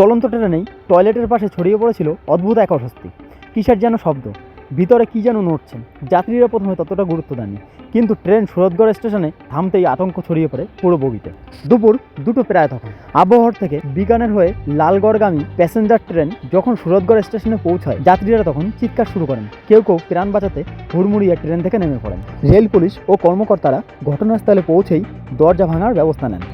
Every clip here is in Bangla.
চলন্ত ট্রেনেই টয়লেটের পাশে ছড়িয়ে পড়েছিল অদ্ভুত এক অস্বস্তি। কিসের যেন শব্দ? ভিতরে কি যেন নড়ছেন? যাত্রীরা প্রথমে ততটা গুরুত্ব দেননি, কিন্তু ট্রেন সুরতগড় স্টেশনে থামতেই আতঙ্ক ছড়িয়ে পড়ে পুরো বগিতে। দুপুর দুটো প্রায় তখন। আবহাওয়ার থেকে বিকানের হয়ে লালগড়গামী প্যাসেঞ্জার ট্রেন যখন সুরতগড় স্টেশনে পৌঁছায়, যাত্রীরা তখন চিৎকার শুরু করেন। কেউ কেউ প্রাণ বাঁচাতে হুড়মুড়িয়ে ট্রেন থেকে নেমে পড়েন। রেল পুলিশ ও কর্মকর্তারা ঘটনাস্থলে পৌঁছেই দরজা ভাঙার ব্যবস্থা নেন।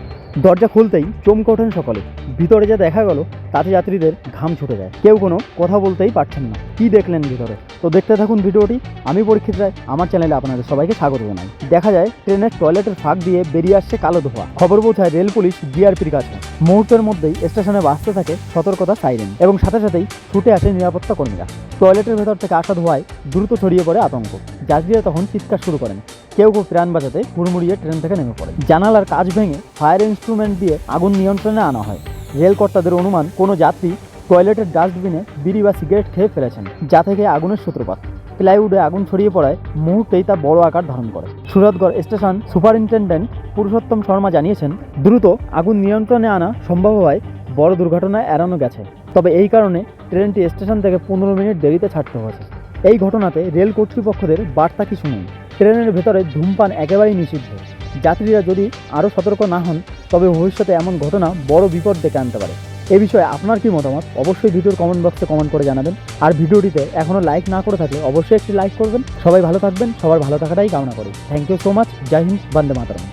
দরজা খুলতেই চমকে ওঠেন সকলে। ভিতরে যা দেখা গেল, তাতে যাত্রীদের ঘাম ছুটে যায়। কেউ কোনো কথা বলতেই পারছেন না। কি দেখলেন ভিতরে? তো দেখতে থাকুন ভিডিওটি। আমি পরীক্ষিত রায়, আমার চ্যানেলে আপনাদের সবাইকে স্বাগত জানাই। দেখা যায়, ট্রেনের টয়লেটের ফাঁক দিয়ে বেরিয়ে আসছে কালো ধোয়া। খবর পৌঁছায় রেল পুলিশ বিআরপির কাছে। মুহূর্তের মধ্যেই স্টেশনে বাঁচতে থাকে সতর্কতা সাইরেন এবং সাথে সাথেই ছুটে আসে নিরাপত্তা কর্মীরা। টয়লেটের ভেতর থেকে আসা ধোয়ায় দ্রুত ছড়িয়ে পড়ে আতঙ্ক। যাত্রীরা তখন চিৎকার শুরু করেন। কেউ কেউ প্রাণ বাঁচাতে হুড়মুড়িয়ে ট্রেন থেকে নেমে পড়ে। জানালার কাজ ভেঙে ফায়ার ইনস্ট্রুমেন্ট দিয়ে আগুন নিয়ন্ত্রণে আনা হয়। রেলকর্তাদের অনুমান, কোনো যাত্রী টয়লেটের ডাস্টবিনে বিড়ি বা সিগারেট খেয়ে ফেলেছেন, যা থেকে আগুনের সূত্রপাত। প্লাইউডে আগুন ছড়িয়ে পড়ায় মুহূর্তেই তা বড় আকার ধারণ করে। সুরতগড় স্টেশন সুপারিনটেন্ডেন্ট পুরুষোত্তম শর্মা জানিয়েছেন, দ্রুত আগুন নিয়ন্ত্রণে আনা সম্ভব হওয়ায় বড় দুর্ঘটনায় এড়ানো গেছে। তবে এই কারণে ট্রেনটি স্টেশন থেকে পনেরো মিনিট দেরিতে ছাড়তে হয়েছে। এই ঘটনাতে রেল কর্তৃপক্ষদের বার্তা কিছু নেই। ট্রেনের ভেতরে ধূমপান একেবারেই নিষিদ্ধ। যাত্রীরা যদি আরও সতর্ক না হন, তবে ভবিষ্যতে এমন ঘটনা বড় বিপদ ডেকে আনতে পারে। এ বিষয়ে আপনার কি মতামত? অবশ্যই ভিডিওর কমেন্ট বক্সে কমেন্ট করে জানাবেন। আর ভিডিওটিতে এখনও লাইক না করে থাকলে অবশ্যই একটি লাইক করবেন। সবাই ভালো থাকবেন, সবার ভালো থাকাটাই কামনা করি। Thank you so much Jai Hind, Vande Mataram.